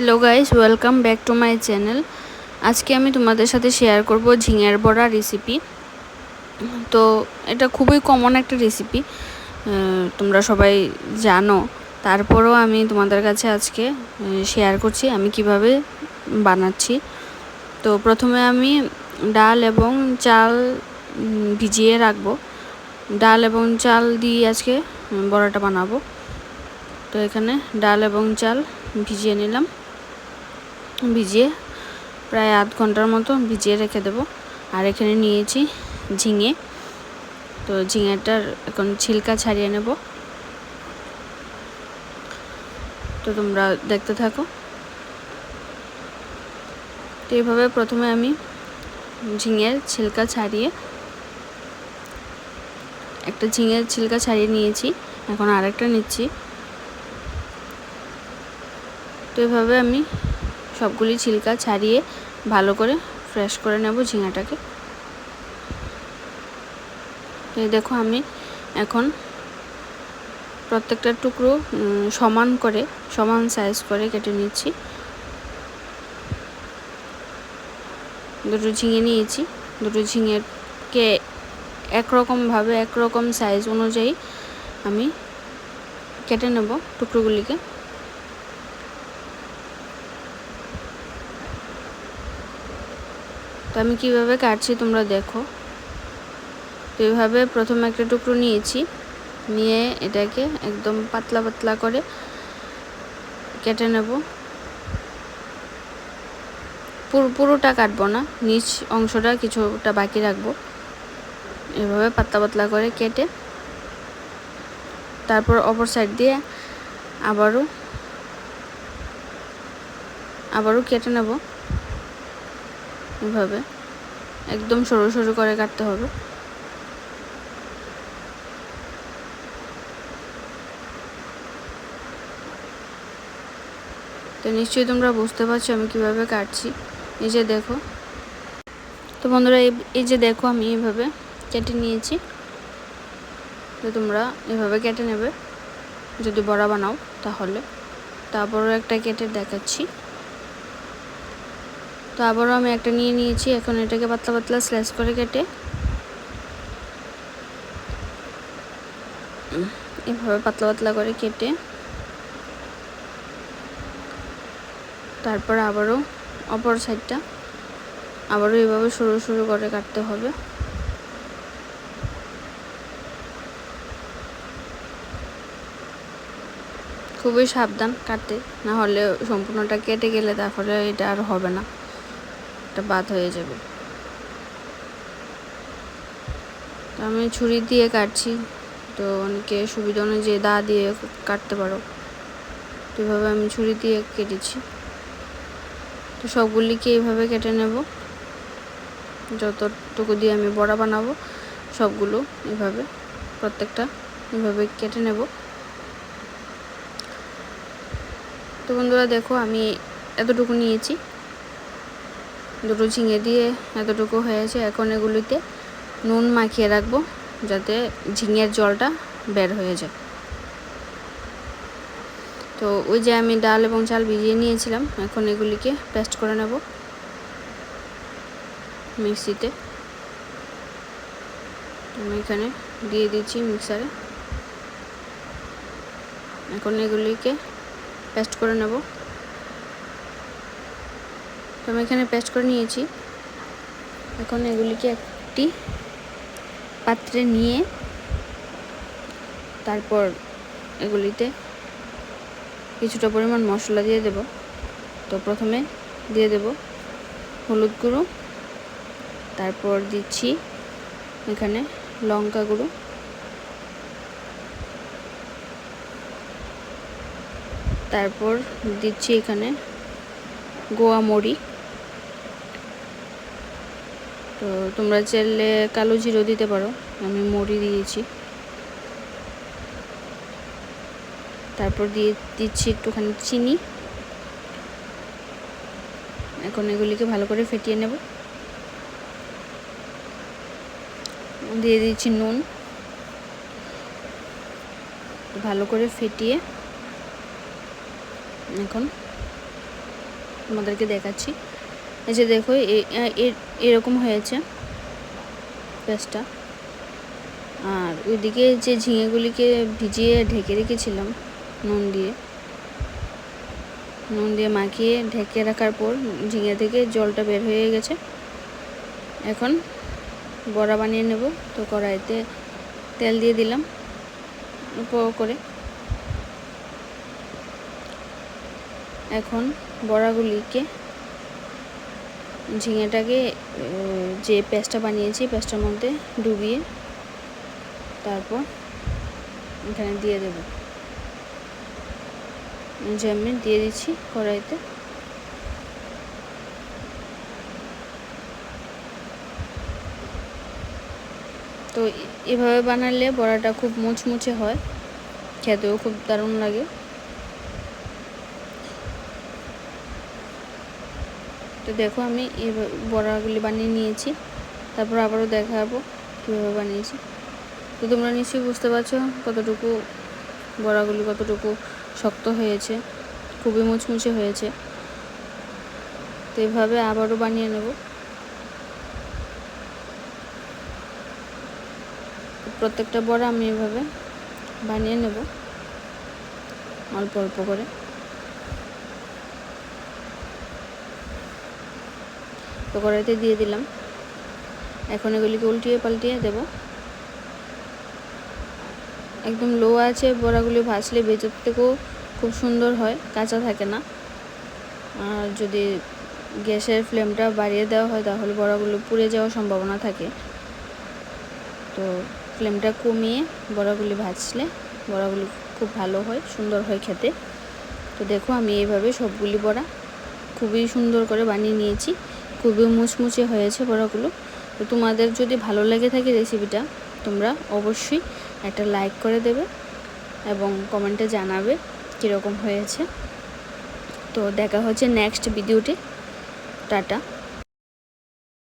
Hello guys welcome back to my channel আজকে আমি তোমাদের সাথে শেয়ার করব ঝিঙের বড়া রেসিপি তো এটা খুবই কমন একটা রেসিপি তোমরা সবাই জানো। তারপরেও আমি তোমাদের কাছে আজকে শেয়ার করছি আমি কীভাবে বানাচ্ছি। তো প্রথমে আমি ডাল এবং চাল ভিজিয়ে রাখব। ডাল এবং চাল দিয়ে আজকে বড়াটা বানাবো। তো এখানে ডাল এবং চাল ভিজিয়ে নিলাম। ভিজিয়ে প্রায় আধ ঘণ্টার মতো ভিজিয়ে রেখে দেব। আর এখানে নিয়েছি ঝিঙে। তো ঝিঙেটার এখন ছিলকা ছাড়িয়ে নেব। তো তোমরা দেখতে থাকো। তো এইভাবে প্রথমে আমি ঝিঙের ছিলকা ছাড়িয়ে একটা ঝিঙের ছিলকা ছাড়িয়ে নিয়েছি। এখন আরেকটা নিচ্ছি। তো এভাবে আমি সবগুলি ছিলকা ছাড়িয়ে ভালো করে ফ্রেশ করে নেব ঝিঙাটাকে। তো দেখো আমি এখন প্রত্যেকটা টুকরো সমান করে, সমান সাইজ করে কেটে নিচ্ছি। দুটো ঝিঙে নিয়েছি। দুটো ঝিঙেকে একরকমভাবে একরকম সাইজ অনুযায়ী আমি কেটে নেব টুকরোগুলিকে। আমি কীভাবে কাটছি তোমরা দেখো। তো এইভাবে প্রথমে একটা টুকরো নিয়েছি, নিয়ে এটাকে একদম পাতলা পাতলা করে কেটে নেব। পুরো, পুরোটা কাটবো না, নিচ অংশটা কিছুটা বাকি রাখব। এভাবে পাতলা পাতলা করে কেটে তারপর অপর সাইড দিয়ে আবারও আবারও কেটে নেব। এভাবে একদম সরু সরু করে কাটতে হবে। তো নিশ্চয়ই তোমরা বুঝতে পারছ আমি কীভাবে কাটছি। এই যে দেখো। তো বন্ধুরা, এই যে দেখো আমি এইভাবে কেটে নিয়েছি। তো তোমরা এভাবে কেটে নেবে। যদি বড়া বানাও তাহলে। তারপরও একটা কেটে দেখাচ্ছি। তো আবারও আমি একটা নিয়ে নিয়েছি। এখন এটাকে পাতলা পাতলা স্ল্যাশ করে কেটে এভাবে পাতলা পাতলা করে কেটে তারপর আবারও অপর সাইডটা আবারও এভাবে সরু সরু করে কাটতে হবে। খুবই সাবধান কাটতে, না হলে সম্পূর্ণটা কেটে গেলে তারপরে এটা আর হবে না। এটা বাদ হয়ে যাবে। তো আমি ছুরি দিয়ে কাটছি। তো অনেকে সুবিধা অনুযায়ী দা দিয়ে কাটতে পারো। তো এভাবে আমি ছুরি দিয়ে কেটেছি। তো সবগুলিকে এইভাবে কেটে নেব। যতটুকু দিয়ে আমি বড়া বানাবো, সবগুলো এভাবে, প্রত্যেকটা এভাবে কেটে নেব। তো বন্ধুরা দেখো, আমি এতটুকু নিয়েছি। দুটো ঝিঙে দিয়ে এতটুকু হয়েছে এখন এগুলিতে নুন মাখিয়ে রাখব যাতে ঝিঙের জলটা বের হয়ে যায়। তো ওই যে আমি ডাল এবং চাল ভিজিয়ে নিয়েছিলাম, এখন এগুলিকে পেস্ট করে নেব মিক্সিতে। আমি এখানে দিয়ে দিচ্ছি মিক্সারে। এখন এগুলিকে পেস্ট করে নেব। আমি এখানে পেস্ট করে নিয়েছি। এখন এগুলিকে একটি পাত্রে নিয়ে তারপর এগুলিতে কিছুটা পরিমাণ মশলা দিয়ে দেব। তো প্রথমে দিয়ে দেব হলুদ গুঁড়ো, তারপর দিচ্ছি এখানে লঙ্কা গুঁড়ো। তারপর দিচ্ছি এখানে গোয়া মরি তো তোমরা চাইলে কালো জিরো দিতে পারো, আমি মরি দিয়েছি। তারপর দিয়ে দিচ্ছি একটুখানি চিনি। এখন এগুলিকে ভালো করে ফেটিয়ে নেব। দিয়ে দিচ্ছি নুন। ভালো করে ফেটিয়ে এখন তোমাদেরকে দেখাচ্ছি। এই যে দেখো এরকম হয়েছে পেঁয়াজটা আর ওইদিকে যে ঝিঙেগুলিকে ভিজিয়ে ঢেকে রেখেছিলাম নুন দিয়ে নুন দিয়ে মাখিয়ে ঢেকে রাখার পর ঝিঙে থেকে জলটা বের হয়ে গেছে। এখন বড়া বানিয়ে নেব। তো কড়াইতে তেল দিয়ে দিলাম অল্প করে। এখন বড়াগুলিকে ঝিঙেটাকে যে পেস্টটা বানিয়েছি পেস্টটার মধ্যে ডুবিয়ে তারপর এখানে দিয়ে দেব। যে আমি দিয়ে দিচ্ছি কড়াইতে। তো এভাবে বানালে বড়াটা খুব মুচমুচে হয়, খেতেও খুব দারুণ লাগে। তো দেখো আমি বড়াগুলি বানিয়ে নিয়েছি। তারপর আবারও দেখাবো কীভাবে বানিয়েছি। তো তোমরা নিশ্চয়ই বুঝতে পারছ কতটুকু বড়াগুলি কতটুকু শক্ত হয়েছে, খুবই মুচমুচে হয়েছে। তো এভাবে আবারও বানিয়ে নেব। প্রত্যেকটা বড়া আমি এভাবে বানিয়ে নেব, অল্প অল্প করে। তো কড়াইতে দিয়ে দিলাম। এখন এগুলিকে উল্টিয়ে পাল্টিয়ে দেব। একদম লো আছে বড়াগুলি ভাজলে ভেতর থেকেও খুব সুন্দর হয়, কাঁচা থাকে না। আর যদি গ্যাসের ফ্লেমটা বাড়িয়ে দেওয়া হয়, তাহলে বড়াগুলো পুড়ে যাওয়ার সম্ভাবনা থাকে। তো ফ্লেমটা কমিয়ে বড়াগুলি ভাজলে বড়াগুলি খুব ভালো হয়, সুন্দর হয় খেতে। তো দেখো আমি এইভাবে সবগুলি বড়া খুবই সুন্দর করে বানিয়ে নিয়েছি। খুবই মুচমুচে হয়েছে বড়াগুলো তো তোমাদের যদি ভালো লেগে থাকে রেসিপিটা তোমরা অবশ্যই একটা লাইক করে দেবে এবং কমেন্টে জানাবে কীরকম হয়েছে। তো দেখা হচ্ছে নেক্সট ভিডিওটি টাটা।